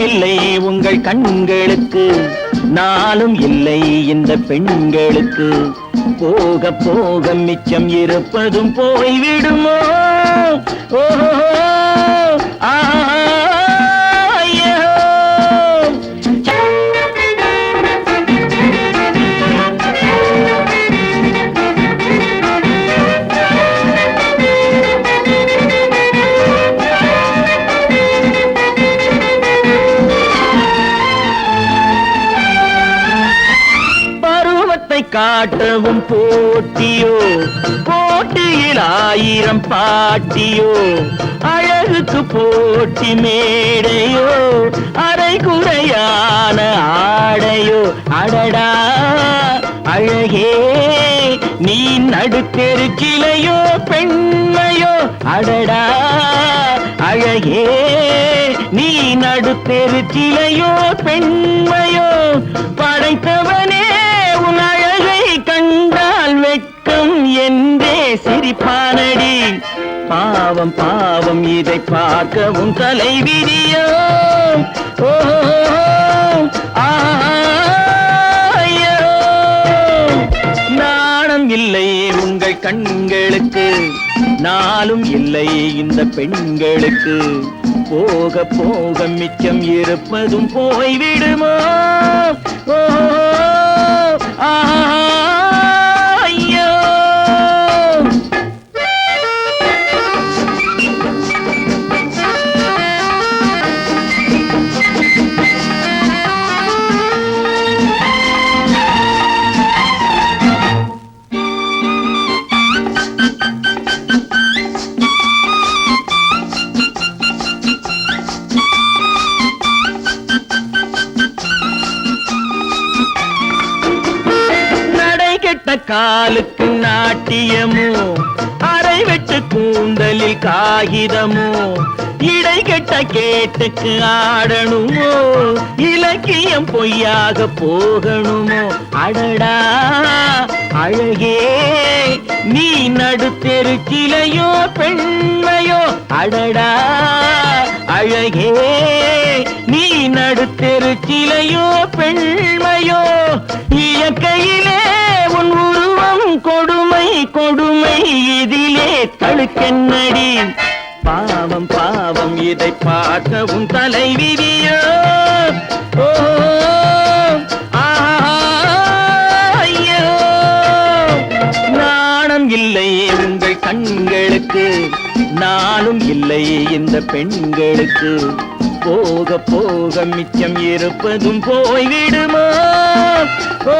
இல்லை உங்கள் கண்களுக்கு நாளும் இல்லை இந்த பெண்களுக்கு. போக போக மிச்சம் இருப்பதும் போய்விடுமோ? ஓ காட்டவும் போட்டியோ? போட்டியில் ஆயிரம் பாட்டியோ? அழகுக்கு போட்டி மேடையோ? அரை குறையான ஆடையோ? அடடா அழகே நீ நடுத்தெரு கிளையோ பெண்மையோ அடடா அழகே நீ நடுத்தெரு கிளையோ பெண்மையோ படைத்தவனே பாவம் பாவம் இதை பார்க்கவும் தலை விதியோ நாணம் இல்லை உங்கள் கண்களுக்கு நாளும் இல்லை இந்த பெண்களுக்கு. போக போக மிச்சம் இருப்பதும் போய்விடுமா? நடை காலுக்கு நாட்டியமோ அரை வெட்டு கூந்தலில் காகிதமோ இடை கெட்ட கேட்டுக்கு ஆடணுமோ இலக்கியம் பொய்யாக போகணுமோ அடடா அழகே நீ நடுத்தெரு கிளையோ பெண்மையோ அடடா அழகே நீ நடுத்தெரு கிளையோ பெண்மையோ கழுக்கென்னடி? பாவம் பாவம் இதை பார்க்கவும் தலை விதியோ ஓ நாணம் இல்லையே உங்கள் கண்களுக்கு நாளும் இல்லையே இந்த பெண்களுக்கு. போக போக மிச்சம் இருப்பதும் போய்விடுமோ? ஓ